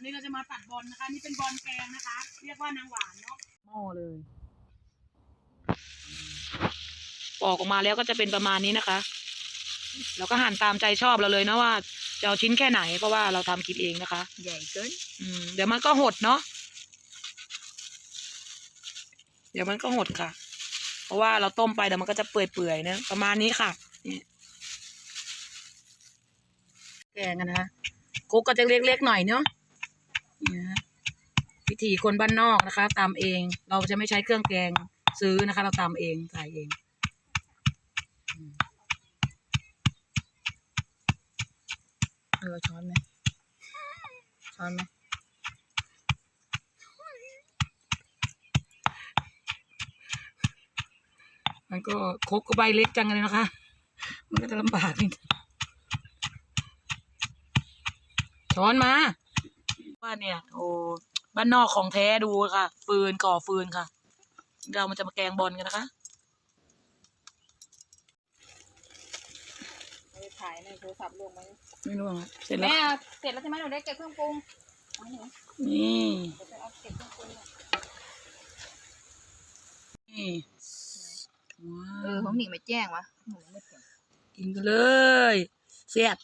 วันนี้เราจะมาตัดบอลนะคะ นี่เป็นบอลแกงนะคะ เรียกว่านางหวานเนาะหม้อเลยปอกออกมาแล้วก็จะเป็นประมาณนี้นะคะ เราก็หั่นตามใจชอบเราเลยนะว่าจะเอาชิ้นแค่ไหนเพราะว่าเราทำกินเองนะคะ ใหญ่เกินอืมเดี๋ยวมันก็หดเนาะเดี๋ยวมันก็หดค่ะ เพราะว่าเราต้มไปเดี๋ยวมันก็จะเปื่อยๆนะประมาณนี้ค่ะนี่แกงกันนะคะกุ๊กก็จะเล็กๆหน่อยเนาะ นะวิธีคนบ้านนอกนะคะตามเอง เราจะไม่ใช้เครื่องแกงซื้อนะคะ เราตามเองใส่เองเออช้อนไหมช้อนไหมมันก็คกก็ใบเล็กจังเลยนะคะ มันก็จะลำบากนิดช้อนมา ว่าเนี่ย โอ้บ้านนอกของแท้ดูค่ะ ฟืนก่อฟืนค่ะ เรามันจะมาแกงบอลกันนะคะไปถ่ายในโทรศัพท์ลงไหมไม่รู้อะเสร็จแล้วแม่เสร็จแล้วใช่ไหมหนูได้เก็บเครื่องปรุงเอาหนูนี่เดี๋ยวไปเอาเก็บเครื่องปรุงก่อนนี่ว้าเออวของหนิงไม่แจ้งวะหนูไม่เก็บกินกันเลยเสียบ